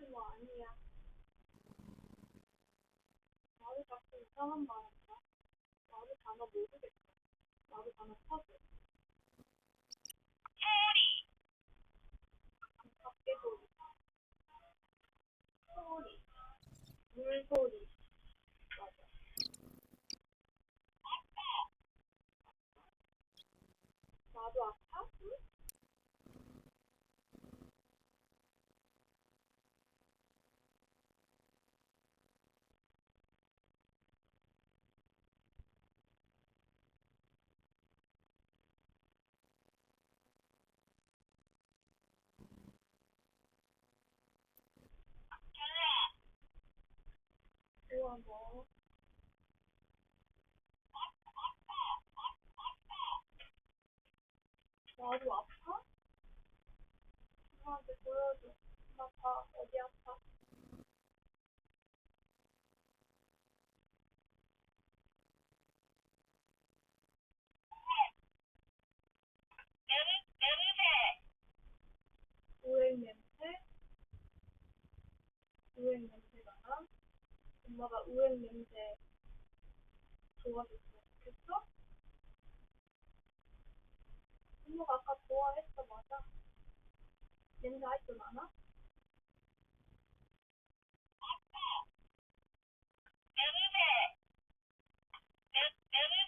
하는 거 아니야. 나도 자꾸 이상한 말 한다. 나도 단어 모르겠어. 나도 단어 찾아. 밖에 소리. 소리. 물소리. 맞아. 나도 아파? 나도 아파? 엄마한테 보여줘. 나 봐, 어디 아파? 우행 냄새가 나? 엄마가 우행 냄새 좋아졌으면 좋겠어? Everywhere. Everywhere.